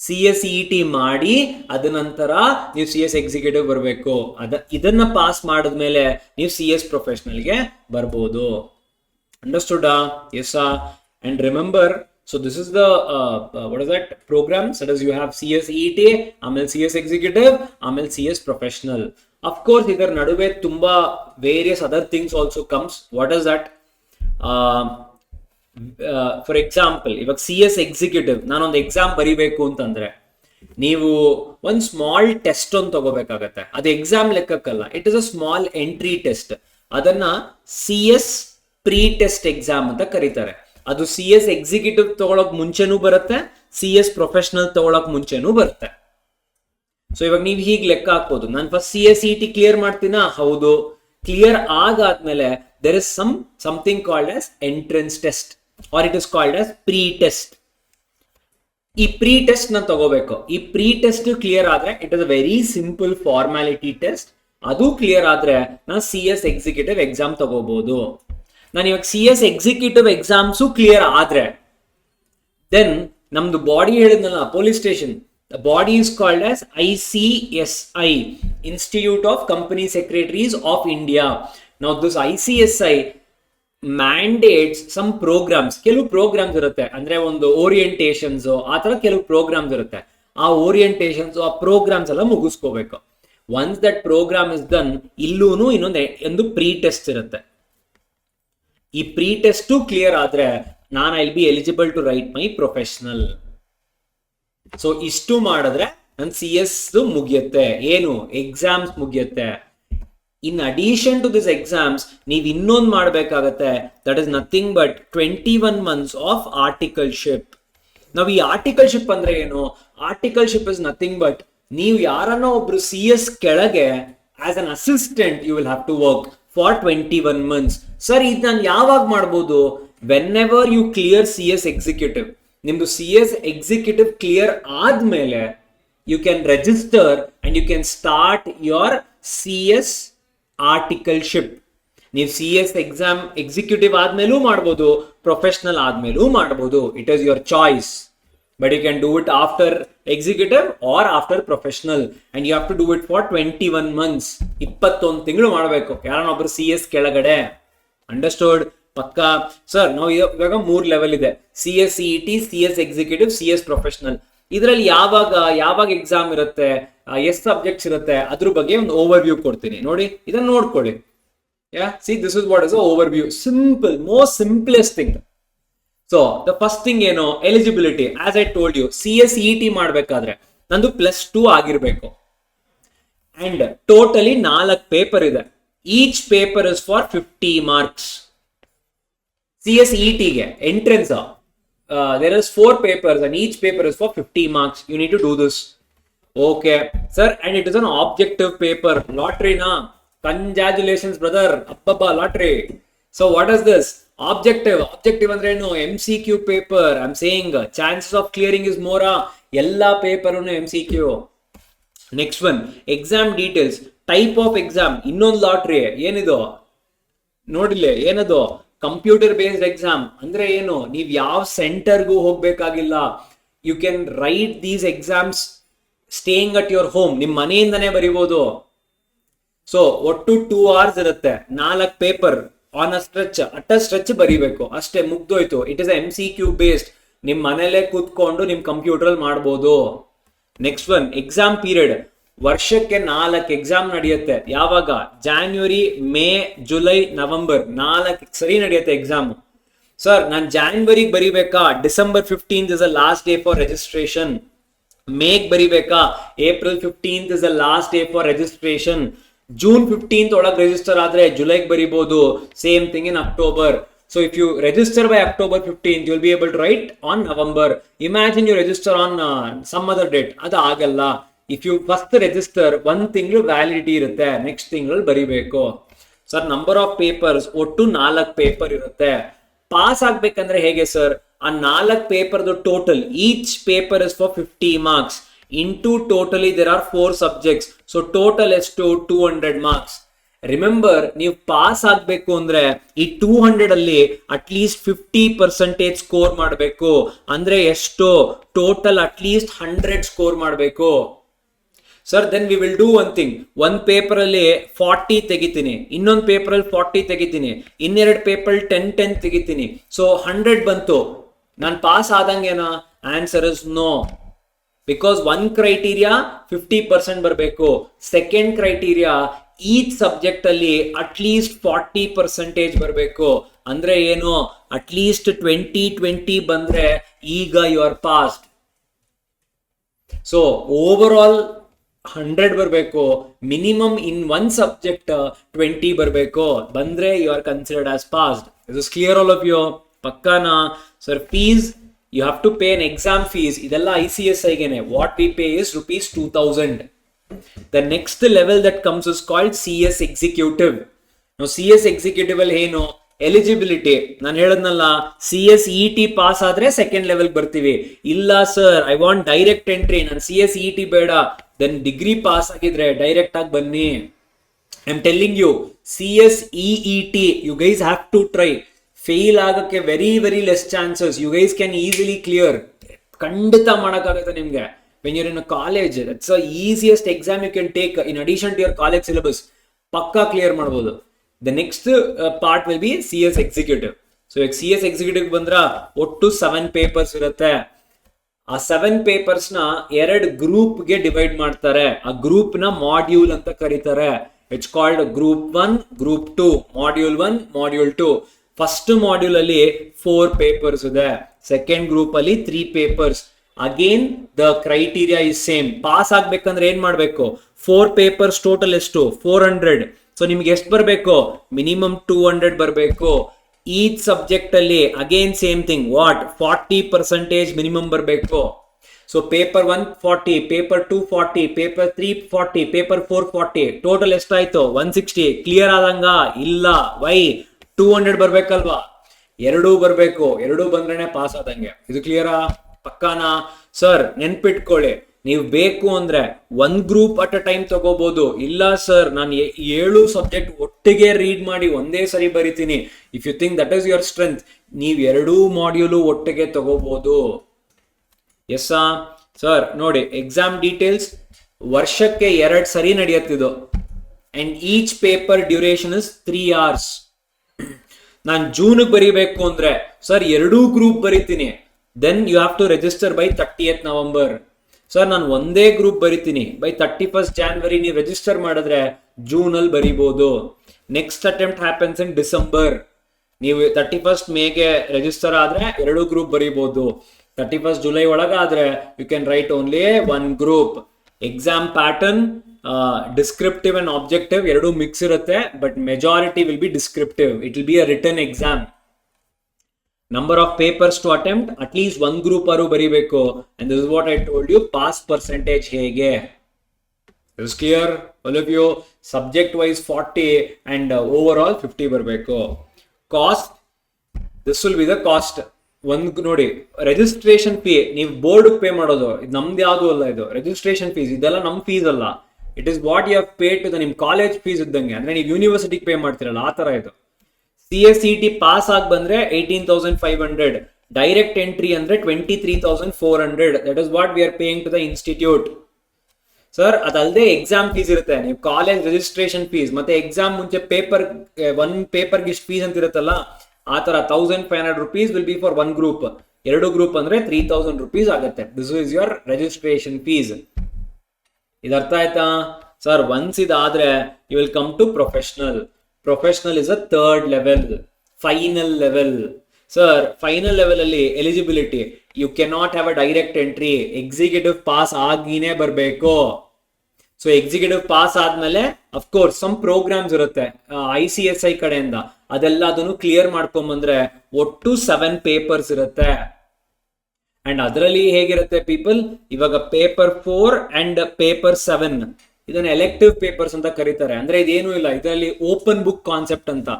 C S E T ಮಾಡಿ, ಅದ ನಂತರ ನೀವು ಸಿ ಎಸ್ ಎಕ್ಸಿಕ್ಯೂಟಿವ್ ಬರಬೇಕು. ಅದ, ಇದನ್ನ ಪಾಸ್ ಮಾಡಿದ್ಮೇಲೆ ನೀವು ಸಿ ಎಸ್ ಪ್ರೊಫೆಷನಲ್ಗೆ ಬರ್ಬೋದು. Understood yes and remember so this is the what is that program such is you have C S E T ಆಮೇಲೆ ಸಿ ಎಸ್ ಎಕ್ಸಿಕ್ಯೂಟಿವ್ ಆಮೇಲೆ C S professional of course ಇದರ ನಡುವೆ ತುಂಬಾ various other things also comes what is that for example ಇವಾಗ C S executive ನಾನೊಂದು exam ಬರಿಬೇಕು ಅಂತಂದ್ರೆ, ನೀವು ಒಂದು ಸ್ಮಾಲ್ ಟೆಸ್ಟ್ ಒಂದು ತಗೋಬೇಕಾಗತ್ತೆ. ಅದು exam ಲೆಕ್ಕಕ್ಕಲ್ಲ it is a small entry test ಅದನ್ನ C S pre test exam ಅಂತ ಕರೀತಾರೆ. ಅದು ಸಿ ಎಸ್ ಎಕ್ಸಿಕ್ಯೂಟಿವ್ ತಗೊಳಕ್ ಮುಂಚೆನೂ ಬರುತ್ತೆ ಸಿ ಎಸ್ ಪ್ರೊಫೆಷನಲ್ ತಗೊಳಕ್ ಮುಂಚೆನೂ ಬರುತ್ತೆ. ಸೊ ಇವಾಗ ನೀವು ಹೀಗೆ ಲೆಕ್ಕ ಹಾಕ್ಬೋದು. ನಾನು first C S E T clear ಮಾಡ್ತೀನಾ? ಹೌದು. Clear ಆಗಾದ್ಮೇಲೆ there is some something called as entrance test or it is called as pre test ಈ ಪ್ರೀ ಟೆಸ್ಟ್ನ ತಗೋಬೇಕು. ಈ ಪ್ರೀ ಟೆಸ್ಟ್ ಕ್ಲಿಯರ್ ಆದ್ರೆ it is a very simple formality test ಅದು clear ಆದ್ರೆ ನಾನು C S executive exam ತಗೋಬಹುದು ನಾನು ಇವಾಗ C S executive exams clear ಆದ್ರೆ ದೆನ್ ನಮ್ದು ಬಾಡಿ ಹೇಳಿದ್ನಲ್ಲ police station the body is called as I C S I Institute of Company Secretaries of India ನಾವು this I C S I mandates some programs ಕೆಲವು programmes ಇರುತ್ತೆ. ಅಂದ್ರೆ ಒಂದು ಓರಿಯೆಂಟೇಷನ್ಸ್ ಆ ತರ ಕೆಲವು ಪ್ರೋಗ್ರಾಮ್ಸ್ ಇರುತ್ತೆ. ಆ ಓರಿಯೆಂಟೇಷನ್ಸ್ ಆ ಪ್ರೋಗ್ರಾಮ್ಸ್ ಎಲ್ಲ ಮುಗಿಸ್ಕೋಬೇಕು. Once that program is done ಇಲ್ಲೂನು ಇನ್ನೊಂದು ಒಂದು ಪ್ರೀ ಟೆಸ್ಟ್ ಇರುತ್ತೆ. ಈ ಪ್ರೀ ಟೆಸ್ಟ್ ಕ್ಲಿಯರ್ ಆದ್ರೆ ನಾನು I'll be eligible to write my professional so ಇಷ್ಟು ಮಾಡಿದ್ರೆ ನನ್ ಸಿ ಎಸ್ ಮುಗಿಯುತ್ತೆ. ಏನು? ಎಕ್ಸಾಮ್ಸ್ ಮುಗಿಯುತ್ತೆ. In addition to this exams ನೀವು ಇನ್ನೊಂದು ಮಾಡಬೇಕಾಗತ್ತೆ. That is nothing but twenty one months of articleship ನಾವು ಈ ಆರ್ಟಿಕಲ್ಶಿಪ್ ಅಂದ್ರೆ ಏನು? ಆರ್ಟಿಕಲ್ಶಿಪ್ ಇಸ್ ನಥಿಂಗ್ ಬಟ್ ನೀವು ಯಾರನ್ನ ಒಬ್ರು ಸಿ ಎಸ್ ಕೆಳಗೆ as an assistant you will have to work for twenty one months sir ಇದು ನಾನು ಯಾವಾಗ ಮಾಡ್ಬೋದು? Whenever you clear C S executive ನಿಮ್ದು ಸಿ ಎಸ್ ಎಕ್ಸಿಕ್ಯೂಟಿವ್ ಕ್ಲಿಯರ್ ಆದ್ಮೇಲೆ you can register and you can start your C S articleship ನೀವು C S exam executive ಆದ್ಮೇಲೂ ಮಾಡ್ಬೋದು professional ಆದ್ಮೇಲೂ ಮಾಡ್ಬೋದು. It is your choice but you can do it after executive or after professional and you have to do it for twenty one months ಇಪ್ಪತ್ತೊಂದು ತಿಂಗಳು ಮಾಡಬೇಕು. ಯಾರನ್ನೊಬ್ರು C S ಕೆಳಗಡೆ? Understood ಪಕ್ಕ? ಸರ್ ನಾವು ಇವ- ಇವಾಗ ಮೂರ್ ಲೆವೆಲ್ ಇದೆ. C S C T C S executive C S professional ಇದರಲ್ಲಿ ಯಾವಾಗ ಯಾವಾಗ ಎಕ್ಸಾಮ್ ಇರುತ್ತೆ ಎಷ್ಟು ಸಬ್ಜೆಕ್ಟ್ಸ್ ಇರುತ್ತೆ, ಅದ್ರ ಬಗ್ಗೆ ಒಂದು ಓವರ್ ವ್ಯೂ ಕೊಡ್ತೀನಿ. ನೋಡಿ, ಇದನ್ನ ನೋಡ್ಕೊಳ್ಳಿ. Yeah see this is what is overview simple most simplest thing so the first thing ಏನು eligibility as I told you C S E T ಮಾಡ್ಬೇಕಾದ್ರೆ ನಂದು ಪ್ಲಸ್ ಟೂ ಆಗಿರ್ಬೇಕು. ಅಂಡ್ ಟೋಟಲಿ ನಾಲ್ಕು ಪೇಪರ್ ಇದೆ. Each paper is for fifty marks C S E ಟಿಗೆ entrance there is four papers and each paper is for fifty marks you need to do this okay sir and it is an objective paper ಲಾಟ್ರಿನಾ congratulations brother ಅಪ್ಪಬ್ಬ lottery so what is this objective objective ಅಂದ್ರೆ ಏನು M C Q paper I am saying chances of clearing is more ಎಲ್ಲಾ paper M C Q next one exam details type of exam ಇನ್ನೊಂದು lottery ಏನಿದು ನೋಡಿಲ್ಲ ಏನದು computer based exam ಅಂದ್ರೆ ಏನು? ನೀವು ಯಾವ ಸೆಂಟರ್ಗೂ ಹೋಗ್ಬೇಕಾಗಿಲ್ಲ. You can write these exams staying at your home ನಿಮ್ ಮನೆಯಿಂದನೇ ಬರಿಬೋದು. ಸೊ ಒಟ್ಟು ಟೂ ಅವರ್ಸ್ ಇರುತ್ತೆ. ನಾಲ್ಕು paper on a stretch at a stretch ಬರಿಬೇಕು. ಅಷ್ಟೇ, ಮುಗ್ದೋಯ್ತು. It is M C Q based ನಿಮ್ ಮನೇಲೆ ಕೂತ್ಕೊಂಡು ನಿಮ್ ಕಂಪ್ಯೂಟರ್ ಮಾಡ್ಬೋದು. ನೆಕ್ಸ್ಟ್ ಒನ್ ಎಕ್ಸಾಮ್ ಪೀರಿಯಡ್ ವರ್ಷಕ್ಕೆ ನಾಲ್ಕು ಎಕ್ಸಾಮ್ ನಡೆಯುತ್ತೆ. ಯಾವಾಗ? ಜಾನ್ವರಿ ಮೇ ಜುಲೈ ನವೆಂಬರ್ ನಾಲ್ಕು ಸರಿ ನಡೆಯುತ್ತೆ ಎಕ್ಸಾಮ್ ಸರ್ ನಾನು ಜಾನ್ವರಿಗೆ ಬರಿಬೇಕಾ? December fifteenth is a last day for registration ಮೇಗೆ ಬರಿಬೇಕಾ? April fifteenth is a last day for registration June fifteenth ಒಳಗೆ ರಿಜಿಸ್ಟರ್ ಆದ್ರೆ ಜುಲೈಗೆ ಬರಿಬಹುದು same thing in October so if you register by October fifteenth will be able to write on November imagine you register on some other date ಅದು ಆಗಲ್ಲ. If you first register ಒಂದ್ ತಿಂಗಳು validity ಇರುತ್ತೆ next ತಿಂಗಳು ಬರಿಬೇಕು. Sir number of papers ಒಟ್ಟು ನಾಲ್ಕು paper ಇರುತ್ತೆ. ಪಾಸ್ ಆಗ್ಬೇಕಂದ್ರೆ ಹೇಗೆ ಸರ್ ಆ ನಾಲ್ಕು ಪೇಪರ್ದು total each paper is for fifty marks into totally there are four subjects so total ಎಷ್ಟು ಟೂ ಹಂಡ್ರೆಡ್ ಮಾರ್ಕ್ಸ್ ರಿಮೆಂಬರ್ ನೀವು ಪಾಸ್ ಆಗ್ಬೇಕು ಅಂದ್ರೆ ಈ ಟೂ ಹಂಡ್ರೆಡ್ ಅಲ್ಲಿ at least fifty percentage score ಮಾಡಬೇಕು. ಅಂದ್ರೆ ಎಷ್ಟು? Total at least hundred score ಮಾಡಬೇಕು. Sir then we will do one thing ಒಂದ್ ಪೇಪರಲ್ಲಿ ಫಾರ್ಟಿ ತೆಗಿತೀನಿ. ಇನ್ನೊಂದು ಪೇಪರಲ್ಲಿ ಫಾರ್ಟಿ ತೆಗಿತೀನಿ. ಇನ್ನೆರಡು ಪೇಪರ್ ಟೆನ್ ಟೆನ್ ತೆಗಿತೀನಿ. ಸೊ ಹಂಡ್ರೆಡ್ ಬಂತು. ನಾನು pass ಆದಂಗೇನಾ? Answer is no because one criteria fifty percent ಬರಬೇಕು. ಸೆಕೆಂಡ್ ಕ್ರೈಟೀರಿಯಾ ಈಚ್ ಸಬ್ಜೆಕ್ಟ್ ಅಲ್ಲಿ ಅಟ್ಲೀಸ್ಟ್ ಫಾರ್ಟಿ ಪರ್ಸೆಂಟೇಜ್ ಬರಬೇಕು. ಅಂದ್ರೆ ಏನು? ಅಟ್ಲೀಸ್ಟ್ ಟ್ವೆಂಟಿ ಟ್ವೆಂಟಿ ಬಂದ್ರೆ ಈಗ you are passed so over all hundred ಬರಬೇಕು, minimum in one subject twenty ಬರಬೇಕು. ಬಂದ್ರೆ you are considered as passed is clear all of you ಪಕ್ಕಾನ? Sir fees you have to pay an exam fees ಇದೆಲ್ಲ I C S ಐಗೆನೆ. What we pay is rupees two thousand the next level that comes is called C S executive ನಾವು C S executive ಅಲ್ಲಿ ಏನು? Eligibility ನಾನು ಹೇಳದ್ನಲ್ಲ C S E T pass ಆದ್ರೆ second level ಬರ್ತೀವಿ. ಇಲ್ಲ sir I want direct entry ನಾನು C S E T ಬೇಡ. Then degree pass ಆಗಿದ್ರೆ ಡೈರೆಕ್ಟ್ ಆಗಿ ಬನ್ನಿ. I am telling you C S E T you guys have to try fail ಆಗಕ್ಕೆ very very less chances you guys can easily clear ಖಂಡಿತ ಮಾಡೋಕ್ಕಾಗುತ್ತೆ ನಿಮ್ಗೆ. When you're in college it's easiest exam you can take in addition to your college syllabus ಪಕ್ಕಾ clear ಮಾಡ್ಬೋದು. The next part will be C S executive so ಈಗ C S executive ಬಂದ್ರ ಒಟ್ಟು seven papers ಇರುತ್ತೆ. ಆ seven ಪೇಪರ್ಸ್ನ ಗ್ರೂಪ್ಗೆ divide ಮಾಡ್ತಾರೆ. ಆ group module ಅಂತ ಕರೀತಾರೆ. It's called group one group two module one module two first module ಅಲ್ಲಿ ಫೋರ್ ಪೇಪರ್ಸ್ ಇದೆ. ಸೆಕೆಂಡ್ ಗ್ರೂಪ್ ಅಲ್ಲಿ three papers again the criteria is same pass ಆಗ್ಬೇಕಂದ್ರೆ ಏನ್ ಮಾಡ್ಬೇಕು? ಫೋರ್ ಪೇಪರ್ಸ್ ಟೋಟಲ್ ಎಷ್ಟು? ಫೋರ್ ಹಂಡ್ರೆಡ್ ಸೊ ನಿಮ್ಗೆ ಎಷ್ಟು ಬರಬೇಕು? ಮಿನಿಮಮ್ ಟೂ ಹಂಡ್ರೆಡ್ ಬರಬೇಕು. ಈಚ್ ಸಬ್ಜೆಕ್ಟ್ ಅಲ್ಲಿ again same thing what forty percentage minimum ಬರಬೇಕು. So paper one forty paper two forty paper three forty paper four forty total ಎಷ್ಟಾಯ್ತು? One sixty clear ಆದಂಗ? ಇಲ್ಲ. Why two hundred ಬರ್ಬೇಕಲ್ವಾ? ಎರಡೂ ಬರಬೇಕು. ಎರಡೂ ಬಂದ್ರೆ ಪಾಸ್ ಆದಂಗೆ. ಇದು ಕ್ಲಿಯರಾ ಪಕ್ಕಾನಾ? ಸರ್ ನೆನ್ಪಿಟ್ಕೊಳ್ಳಿ. ನೀವು ಬೇಕು ಅಂದ್ರೆ ಒಂದ್ ಗ್ರೂಪ್ ಅಟ್ ಅ ಟೈಮ್ ತಗೋಬಹುದು ಇಲ್ಲ ಸರ್ ನಾನು ಏಳು ಸಬ್ಜೆಕ್ಟ್ ಒಟ್ಟಿಗೆ ರೀಡ್ ಮಾಡಿ ಒಂದೇ ಸರಿ ಬರಿತೀನಿ. If you think that is your strength ನೀವು ಎರಡೂ ಮಾಡ್ಯೂಲು ಒಟ್ಟಿಗೆ ತಗೋಬಹುದು ಎಸ್ ಸರ್ ನೋಡಿ ಎಕ್ಸಾಮ್ ಡೀಟೇಲ್ಸ್ ವರ್ಷಕ್ಕೆ ಎರಡ್ ಸರಿ ನಡೆಯುತ್ತಿದ್ದು. And each paper duration is three hours ನಾನು ಜೂನ್ ಬರಿಬೇಕು ಅಂದ್ರೆ ಸರ್ ಎರಡೂ ಗ್ರೂಪ್ ಬರಿತೀನಿ. Then you have to register by thirty November sir ನಾನು ಒಂದೇ ಗ್ರೂಪ್ ಬರಿತೀನಿ. ಬೈ ತರ್ಟಿ ಫಸ್ಟ್ ಜಾನ್ವರಿ ನೀವು ರಿಜಿಸ್ಟರ್ ಮಾಡಿದ್ರೆ ಜೂನ್ ಅಲ್ಲಿ ಬರಿಬೋದು. Next attempt happens in December ನೀವು ತರ್ಟಿ ಫಸ್ಟ್ ಮೇಗೆ ರಿಜಿಸ್ಟರ್ ಆದ್ರೆ ಎರಡು ಗ್ರೂಪ್ ಬರಿಬೋದು. Thirty first July ಒಳಗಾದ್ರೆ you can write only one group exam pattern descriptive and objective ಎರಡು ಮಿಕ್ಸ್ ಇರುತ್ತೆ but majority will be descriptive it will be a written exam number of papers to attempt at least one group ಅವರು ಬರೀಬೇಕು. And this what I told you pass percentage ಹೇಗೆ? Is clear you subject wise forty and over all fifty ಬರಬೇಕು. Cost this will be the cost ಒಂದ್ ನೋಡಿ registration fee ನೀವು board pay ಮಾಡೋದು, ಇದು ನಮ್ದು ಯಾವುದು ಅಲ್ಲ ಇದು. ರಿಜಿಸ್ಟ್ರೇಷನ್ ಫೀಸ್ ಇದೆಲ್ಲ ನಮ್ ಫೀಸ್ ಅಲ್ಲ. It is what you pay to the ನಿಮ್ ಕಾಲೇಜ್ ಫೀಸ್ ಇದ್ದಂಗೆ. ಅಂದ್ರೆ ನೀವು ಯೂನಿವರ್ಸಿಟಿಗೆ ಪೇ ಮಾಡ್ತಿರಲ್ಲ, ಆ ತರ ಇದು. C S C T pass ಆಗಿ ಬಂದ್ರೆ eighteen thousand five hundred direct entry ಅಂದ್ರೆ twenty three thousand four hundred that is what we are paying to the institute sir ಅದಲ್ಲದೆ ಎಕ್ಸಾಮ್ ಫೀಸ್ ಇರುತ್ತೆ. ನೀವು ಕಾಲೇಜ್ ರಿಜಿಸ್ಟ್ರೇಷನ್ ಫೀಸ್ ಮತ್ತೆ exam ಮುಂಚೆ paper one ಪೇಪರ್ಗೆ ಇಷ್ಟು ಫೀಸ್ ಅಂತ ಇರುತ್ತಲ್ಲ, ಆ ತರ thousand five hundred rupees will be for one group ಎರಡು ಗ್ರೂಪ್ ಅಂದ್ರೆ ತ್ರೀ ತೌಸಂಡ್ ರುಪೀಸ್ ಆಗುತ್ತೆ. This is your registration fees ಇದು ಅರ್ಥ ಆಯ್ತಾ? Sir once ಇದಾದ್ರೆ you will come to professional professional is a third level final level sir final level ಅಲ್ಲಿ eligibility you cannot have a direct entry executive pass ಆಗಿನೇ ಬರಬೇಕು. So executive pass ಆದ್ಮೇಲೆ of course some programmes ಇರುತ್ತೆ. I C S I ಕಡೆಯಿಂದ. ಅದೆಲ್ಲ ಅದನ್ನು clear ಮಾಡ್ಕೊಂಬಂದ್ರೆ ಒಟ್ಟು seven papers ಇರುತ್ತೆ. And ಅದರಲ್ಲಿ ಹೇಗಿರುತ್ತೆ ಪೀಪಲ್ ಇವಾಗ paper four and paper seven ಇದನ್ನ ಎಲೆಕ್ಟಿವ್ ಪೇಪರ್ಸ್ ಅಂತ ಕರೀತಾರೆ. ಅಂದ್ರೆ ಇದೇನು ಇಲ್ಲ, ಇದರಲ್ಲಿ ಓಪನ್ ಬುಕ್ ಕಾನ್ಸೆಪ್ಟ್ ಅಂತ.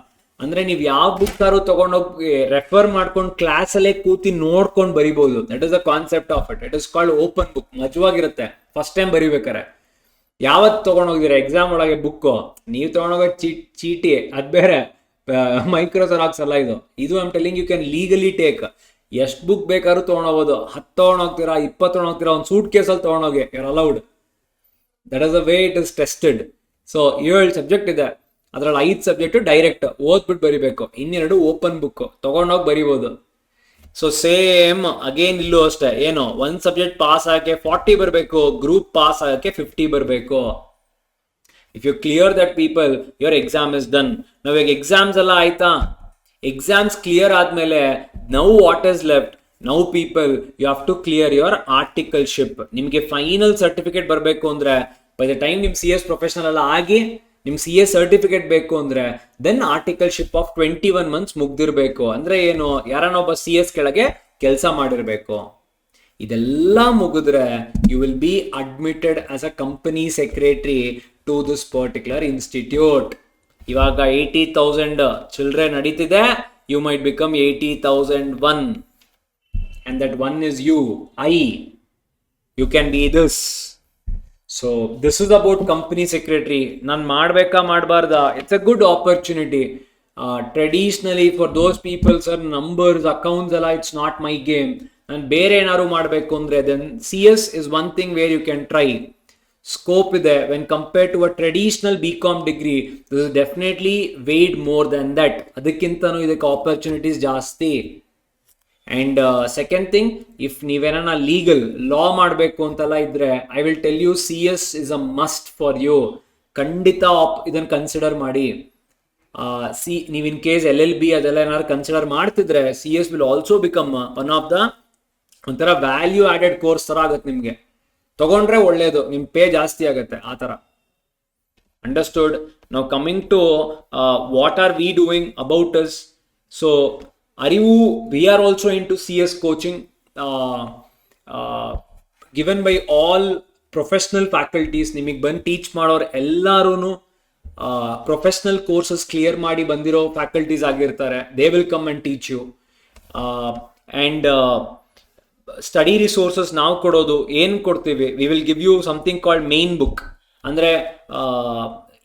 ಅಂದ್ರೆ ನೀವು ಯಾವ ಬುಕ್ ಆರು ತಗೊಂಡೋಗಿ ರೆಫರ್ ಮಾಡ್ಕೊಂಡು ಕ್ಲಾಸ್ ಅಲ್ಲೇ ಕೂತಿ ನೋಡ್ಕೊಂಡು ಬರಿಬಹುದು that is the concept of it it is called open book ಮಜವಾಗಿರುತ್ತೆ. First time ಬರಿಬೇಕಾರೆ. ಯಾವತ್ ತಗೊಂಡೋಗಿದ್ದೀರಾ? ಎಕ್ಸಾಮ್ ಒಳಗೆ ಬುಕ್ ನೀವು ತಗೊಂಡೋಗೋ ಚೀಟಿ, ಅದ್ ಬೇರೆ. ಮೈಕ್ರೋ ಜೆರಾಕ್ಸ್ ಅಲ್ಲ ಇದು. ಇದು I'm telling you can legally take ಎಷ್ಟು ಬುಕ್ ಬೇಕಾದ್ರೂ ತೊಗೊಂಡೋಗ್ಬೋದು. ಹತ್ತು ತೊಗೊಂಡೋಗ್ತೀರಾ, ಇಪ್ಪತ್ತು ತೊಗೊಂಡೋಗ್ತೀರಾ, ಒಂದು ಸೂಟ್ ಕೇಸಲ್ಲಿ ತೊಗೊಂಡೋಗಿ. Allowed that is a way it is tested so ಏಳು ಸಬ್ಜೆಕ್ಟ್ ಇದೆ. ಅದರಲ್ಲಿ ಐದು ಸಬ್ಜೆಕ್ಟು ಡೈರೆಕ್ಟ್ ಓದ್ಬಿಟ್ಟು ಬರಿಬೇಕು. ಇನ್ನೆರಡು ಓಪನ್ ಬುಕ್ ತಗೊಂಡೋಗಿ ಬರಿಬೋದು. ಸೊ ಸೇಮ್ ಅಗೇನ್ ಇಲ್ಲೂ ಅಷ್ಟೇ. ಏನು, ಒಂದ್ ಸಬ್ಜೆಕ್ಟ್ ಪಾಸ್ ಆಗಕ್ಕೆ ಫಾರ್ಟಿ ಬರಬೇಕು. ಗ್ರೂಪ್ ಪಾಸ್ ಆಗಕ್ಕೆ ಫಿಫ್ಟಿ ಬರಬೇಕು. If you clear that people your exam is done ನಾವೀಗ ಎಕ್ಸಾಮ್ಸ್ ಎಲ್ಲ ಆಯ್ತಾ? ಎಕ್ಸಾಮ್ಸ್ ಕ್ಲಿಯರ್ ಆದ್ಮೇಲೆ now what is left now people you have to clear your articleship ನಿಮಗೆ ಫೈನಲ್ ಸರ್ಟಿಫಿಕೇಟ್ ಬರಬೇಕು ಅಂದ್ರೆ ಬೈ ದ ಟೈಮ್ ನಿಮ್ ಸಿ ಎಸ್ ಪ್ರೊಫೆಷನಲ್ ಎಲ್ಲ ಆಗಿ, ನಿಮ್ ಸಿ ಎಸ್ ಸರ್ಟಿಫಿಕೇಟ್ ಬೇಕು ಅಂದ್ರೆ then articleship of twenty one months ಮುಗ್ದಿರ್ಬೇಕು. ಅಂದ್ರೆ ಏನು? ಯಾರನ್ನೊಬ್ಬ ಸಿ ಎಸ್ ಕೆಳಗೆ ಕೆಲಸ ಮಾಡಿರ್ಬೇಕು. ಇದೆಲ್ಲ ಮುಗಿದ್ರೆ you will be admitted as a company secretary to this particular institute ಇವಾಗ ಏಯ್ಟಿ ತೌಸಂಡ್ ಚಿಲ್ಡ್ರೆ ನಡೀತಿದೆ. You might become eighty thousand one and that one is you, I. You can be this. So this is about company secretary ನಾನು ಮಾಡಬೇಕಾ ಮಾಡಬಾರ್ದ? It's a good opportunity traditionally for those peoples are numbers accounts ಎಲ್ಲ it's not my game ನಾನು ಬೇರೆ ಏನಾದ್ರು ಮಾಡಬೇಕು ಅಂದರೆ then C S is one thing where you can try scope ಇದೆ. When compare to a traditional B com degree this is definitely weighed more than that ಅದಕ್ಕಿಂತನೂ ಇದಕ್ಕೆ opportunities ಜಾಸ್ತಿ. And second thing if ನೀವೇನ legal law ಮಾಡಬೇಕು ಅಂತೆಲ್ಲ ಇದ್ರೆ I will tell you C S is a must for you ಖಂಡಿತ ಆಪ್ ಇದನ್ನು consider ಮಾಡಿ. ಸಿ ನೀವು in case L L B ಅದೆಲ್ಲ ಏನಾದ್ರು ಕನ್ಸಿಡರ್ ಮಾಡ್ತಿದ್ರೆ C S will also become one of the ಒಂಥರ ವ್ಯಾಲ್ಯೂ ಆಡೆಡ್ ಕೋರ್ಸ್ ಥರ ಆಗುತ್ತೆ ನಿಮಗೆ. ತಗೊಂಡ್ರೆ ಒಳ್ಳೇದು ನಿಮ್ಮ ಪೇ ಜಾಸ್ತಿ ಆಗುತ್ತೆ, ಆ ಥರ. ಅಂಡರ್ಸ್ಟುಡ್ ನಾವು coming to what are we doing about us so Arivu we are also in to C S coaching given by all professional faculties ನಿಮಗೆ ಬಂದು ಟೀಚ್ ಮಾಡೋರು ಎಲ್ಲರೂ ಪ್ರೊಫೆಷ್ನಲ್ ಕೋರ್ಸಸ್ ಕ್ಲಿಯರ್ ಮಾಡಿ ಬಂದಿರೋ ಫ್ಯಾಕಲ್ಟೀಸ್ ಆಗಿರ್ತಾರೆ. They will come and teach you and study resources ನಾವು ಕೊಡೋದು, ಏನು ಕೊಡ್ತೀವಿ? We will give you something called main book ಅಂದರೆ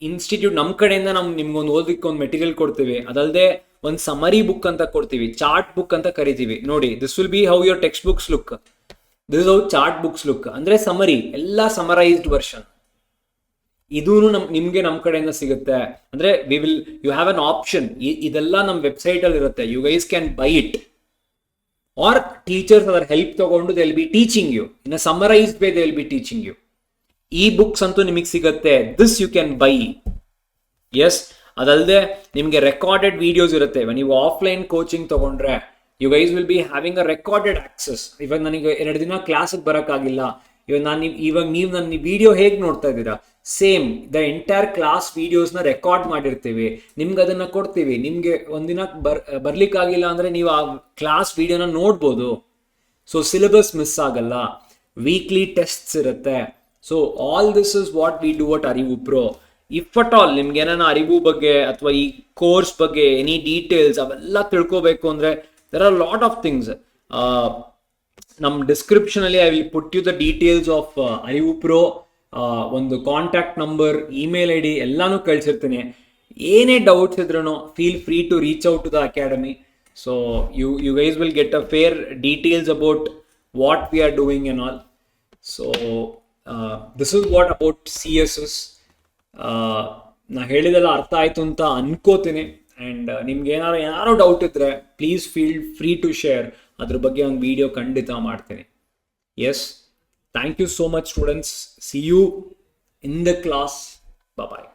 ಇನ್ಸ್ಟಿಟ್ಯೂಟ್ ನಮ್ಮ ಕಡೆಯಿಂದ ನಮ್ಗೆ ನಿಮ್ಗೊಂದು ಓದಕ್ಕೆ ಒಂದು ಮೆಟೀರಿಯಲ್ ಕೊಡ್ತೀವಿ. ಅದಲ್ಲದೆ ಒಂದು ಸಮರಿ ಬುಕ್ ಅಂತ ಕೊಡ್ತೀವಿ ಚಾರ್ಟ್ ಬುಕ್ ಅಂತ ಕರಿತೀವಿ. ನೋಡಿ this will be how your text books look this how chart books look ಅಂದ್ರೆ ಸಮರಿ ಎಲ್ಲ ಸಮರೈಸ್ಡ್ ವರ್ಷನ್ ಇದೂ ನಮ್, ನಿಮ್ಗೆ ನಮ್ಮ ಕಡೆಯಿಂದ ಸಿಗುತ್ತೆ. ಅಂದ್ರೆ we will you have an option ಇದೆಲ್ಲ ನಮ್ಮ ವೆಬ್ಸೈಟ್ ಅಲ್ಲಿ ಇರುತ್ತೆ. You guys can buy it or teachers ಅದರ ಹೆಲ್ಪ್ ತಗೊಂಡು they will be teaching you in summarised way they will be teaching you ಈ ಬುಕ್ಸ್ ಅಂತೂ ನಿಮಗೆ ಸಿಗುತ್ತೆ. This you can buy S ಅದಲ್ಲದೆ ನಿಮಗೆ ರೆಕಾರ್ಡೆಡ್ ವಿಡಿಯೋಸ್ ಇರುತ್ತೆ. ನೀವು ಆಫ್ಲೈನ್ ಕೋಚಿಂಗ್ ತಗೊಂಡ್ರೆ you guys will be having a recorded access ಇವಾಗ ನನಗೆ ಎರಡು ದಿನ ಕ್ಲಾಸಿಗೆ ಬರೋಕ್ಕಾಗಿಲ್ಲ. ಇವಾಗ ನಾನು ಇವಾಗ ನೀವು ನನ್ನ ವಿಡಿಯೋ ಹೇಗೆ ನೋಡ್ತಾ ಇದ್ದೀರಾ? ಸೇಮ್ ದ ಎಂಟೈರ್ ಕ್ಲಾಸ್ ವೀಡಿಯೋಸ್ನ ರೆಕಾರ್ಡ್ ಮಾಡಿರ್ತೀವಿ. ನಿಮ್ಗೆ ಅದನ್ನು ಕೊಡ್ತೀವಿ. ನಿಮಗೆ ಒಂದಿನ ಬರ್ ಬರ್ಲಿಕ್ಕಾಗಿಲ್ಲ ಅಂದರೆ ನೀವು ಆ ಕ್ಲಾಸ್ ವಿಡಿಯೋನ ನೋಡ್ಬೋದು. ಸೊ ಸಿಲೆಬಸ್ ಮಿಸ್ ಆಗಲ್ಲ. ವೀಕ್ಲಿ ಟೆಸ್ಟ್ಸ್ ಇರುತ್ತೆ. So all this is what we do what Arivu pro if at all ನಿಮ್ಗೆ ಏನಾನ ಅರಿವು ಬಗ್ಗೆ ಅಥವಾ ಈ ಕೋರ್ಸ್ ಬಗ್ಗೆ ಎನಿ ಡೀಟೇಲ್ಸ್ ಅವೆಲ್ಲ ತಿಳ್ಕೋಬೇಕು ಅಂದ್ರೆ there are lot of things ನಮ್ಮ ಡಿಸ್ಕ್ರಿಪ್ಷನ್ ಅಲ್ಲಿ I will put you the details of Arivu pro ಒಂದು contact number email I D ಎಲ್ಲಾನು ಕಳ್ಸಿರ್ತೀನಿ. ಏನೇ ಡೌಟ್ಸ್ ಇದ್ರೂ feel free to reach out to the academy so you you guys will get a fair details about what we are doing and all so this is what about C S yes ನಾ ಹೇಳಿದೆಲ್ಲ ಅರ್ಥ ಆಯ್ತು ಅಂತ ಅನ್ಕೋತೀನಿ. And ನಿಮ್ಗೆ ಏನಾರು ಏನಾರು doubt ಇದ್ರೆ please feel free to share ಅದ್ರ ಬಗ್ಗೆ ಒಂದು ವಿಡಿಯೋ ಖಂಡಿತ ಮಾಡ್ತೀನಿ. Yes thank you so much students see you in the class bye